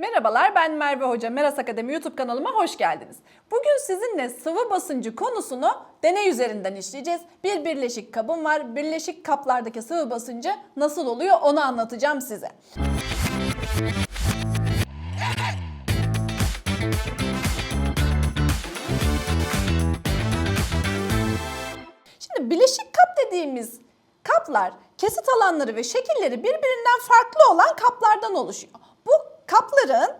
Merhabalar ben Merve Hoca. Meras Akademi YouTube kanalıma hoş geldiniz. Bugün sizinle sıvı basıncı konusunu deney üzerinden işleyeceğiz. Bir birleşik kabım var. Birleşik kaplardaki sıvı basıncı nasıl oluyor onu anlatacağım size. Şimdi bileşik kap dediğimiz kaplar kesit alanları ve şekilleri birbirinden farklı olan kaplardan oluşuyor. Kapların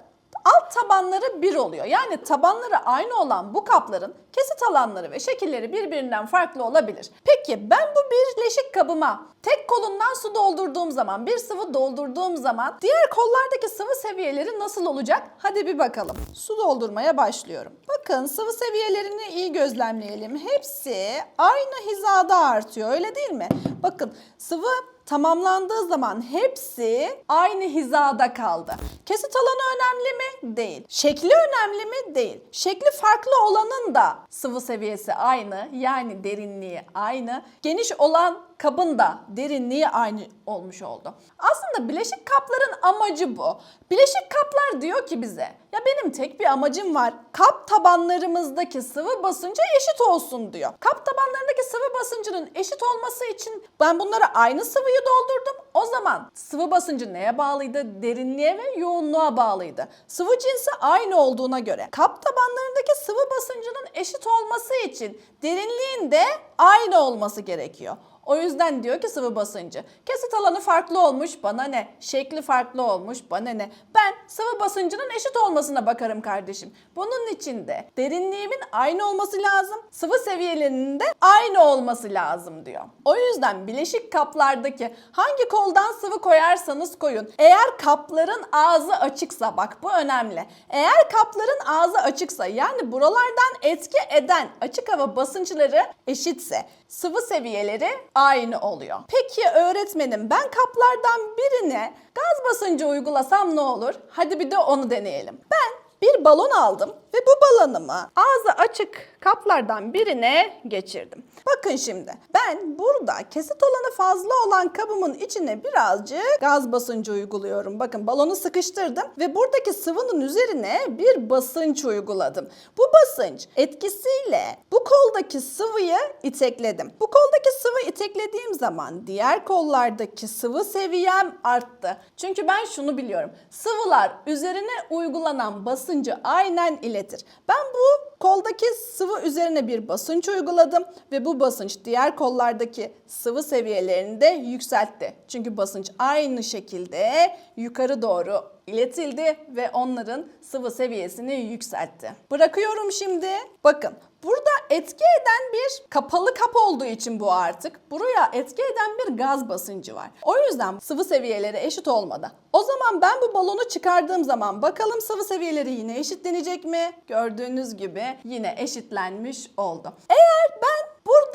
alt tabanları bir oluyor. Yani tabanları aynı olan bu kapların kesit alanları ve şekilleri birbirinden farklı olabilir. Peki ben bu birleşik kabıma tek kolundan su doldurduğum zaman, bir sıvı doldurduğum zaman diğer kollardaki sıvı seviyeleri nasıl olacak? Hadi bir bakalım. Su doldurmaya başlıyorum. Bakın sıvı seviyelerini iyi gözlemleyelim. Hepsi aynı hizada artıyor öyle değil mi? Bakın sıvı tamamlandığı zaman hepsi aynı hizada kaldı. Kesit alanı önemli mi? Değil. Şekli önemli mi? Değil. Şekli farklı olanın da sıvı seviyesi aynı yani derinliği aynı. Geniş olan kabın da derinliği aynı olmuş oldu. Aslında bileşik kapların amacı bu. Bileşik kaplar diyor ki bize ya benim tek bir amacım var. Kap tabanlarımızdaki sıvı basıncı eşit olsun diyor. Kap tabanlarındaki sıvı basıncının eşit olması için ben bunlara aynı sıvıyı doldurdum. O zaman sıvı basıncı neye bağlıydı? Derinliğe ve yoğunluğa bağlıydı. Sıvı cinsi aynı olduğuna göre kap tabanlarındaki sıvı basıncının eşit olması için derinliğin de aynı olması gerekiyor. O yüzden diyor ki sıvı basıncı. Kesit alanı farklı olmuş bana ne? Şekli farklı olmuş bana ne? Ben sıvı basıncının eşit olmasına bakarım kardeşim. Bunun için de derinliğimin aynı olması lazım. Sıvı seviyelerinin de aynı olması lazım diyor. O yüzden bileşik kaplardaki hangi koldan sıvı koyarsanız koyun. Eğer kapların ağzı açıksa bak bu önemli. Eğer kapların ağzı açıksa yani buralardan etki eden açık hava basınçları eşitse sıvı seviyeleri aynı oluyor. Peki öğretmenim ben kaplardan birine gaz basıncı uygulasam ne olur? Hadi bir de onu deneyelim. Ben bir balon aldım ve bu balonumu ağzı açık kaplardan birine geçirdim. Bakın şimdi ben burada kesit olanı fazla olan kabımın içine birazcık gaz basıncı uyguluyorum. Bakın balonu sıkıştırdım ve buradaki sıvının üzerine bir basınç uyguladım. Bu basınç etkisiyle bu koldaki sıvıyı itekledim. Bu koldaki sıvı iteklediğim zaman diğer kollardaki sıvı seviyem arttı. Çünkü ben şunu biliyorum. Sıvılar üzerine uygulanan basıncı aynen iletir. Ben bu koldaki sıvı üzerine bir basınç uyguladım ve bu basınç diğer kollardaki sıvı seviyelerini de yükseltti. Çünkü basınç aynı şekilde yukarı doğru iletildi ve onların sıvı seviyesini yükseltti. Bırakıyorum şimdi. Bakın burada etki eden bir kapalı kap olduğu için bu artık buraya etki eden bir gaz basıncı var. O yüzden sıvı seviyeleri eşit olmadı. O zaman ben bu balonu çıkardığım zaman bakalım sıvı seviyeleri yine eşitlenecek mi? Gördüğünüz gibi yine eşitlenmiş oldu. Eğer ben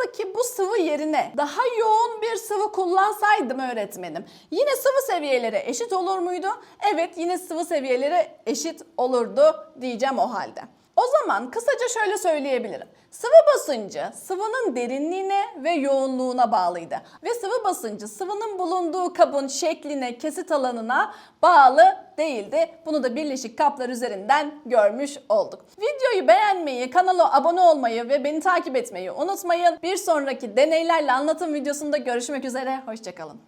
buradaki bu sıvı yerine daha yoğun bir sıvı kullansaydım öğretmenim yine sıvı seviyeleri eşit olur muydu? Evet yine sıvı seviyeleri eşit olurdu diyeceğim o halde. O zaman kısaca şöyle söyleyebilirim. Sıvı basıncı sıvının derinliğine ve yoğunluğuna bağlıydı. Ve sıvı basıncı sıvının bulunduğu kabın şekline, kesit alanına bağlı değildi. Bunu da birleşik kaplar üzerinden görmüş olduk. Videoyu beğenmeyi, kanala abone olmayı ve beni takip etmeyi unutmayın. Bir sonraki deneylerle anlatım videosunda görüşmek üzere. Hoşçakalın.